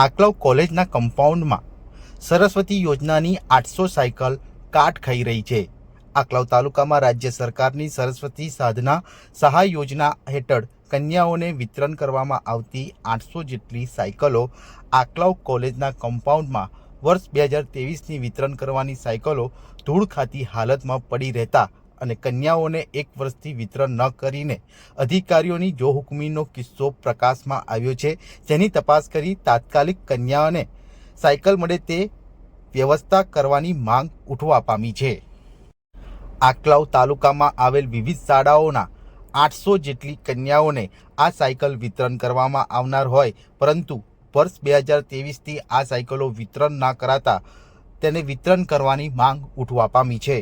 આકલવ કોલેજના કમ્પાઉન્ડમાં સરસ્વતી યોજનાની આઠસો સાયકલ કાટ ખાઈ રહી છે. આકલવ તાલુકામાં રાજ્ય સરકારની સરસ્વતી સાધના સહાય યોજના હેઠળ કન્યાઓને વિતરણ કરવામાં આવતી આઠસો જેટલી સાયકલો આકલવ કોલેજના કમ્પાઉન્ડમાં વર્ષ બે હજાર ત્રેવીસની વિતરણ કરવાની સાયકલો ધૂળ ખાતી હાલતમાં પડી રહેતા અને કન્યાઓને એક વર્ષથી વિતરણ ન કરીને અધિકારીઓની જોહુકમીનો કિસ્સો પ્રકાશમાં આવ્યો છે, જેની તપાસ કરી તાત્કાલિક કન્યાઓને સાયકલ મળે તે વ્યવસ્થા કરવાની માંગ ઉઠવા પામી છે. આકલાવ તાલુકામાં આવેલ વિવિધ શાળાઓના આઠસો જેટલી કન્યાઓને આ સાયકલ વિતરણ કરવામાં આવનાર હોય, પરંતુ વર્ષ બે હજાર ત્રેવીસથી આ સાયકલો વિતરણ ના કરાતા તેને વિતરણ કરવાની માંગ ઉઠવા પામી છે.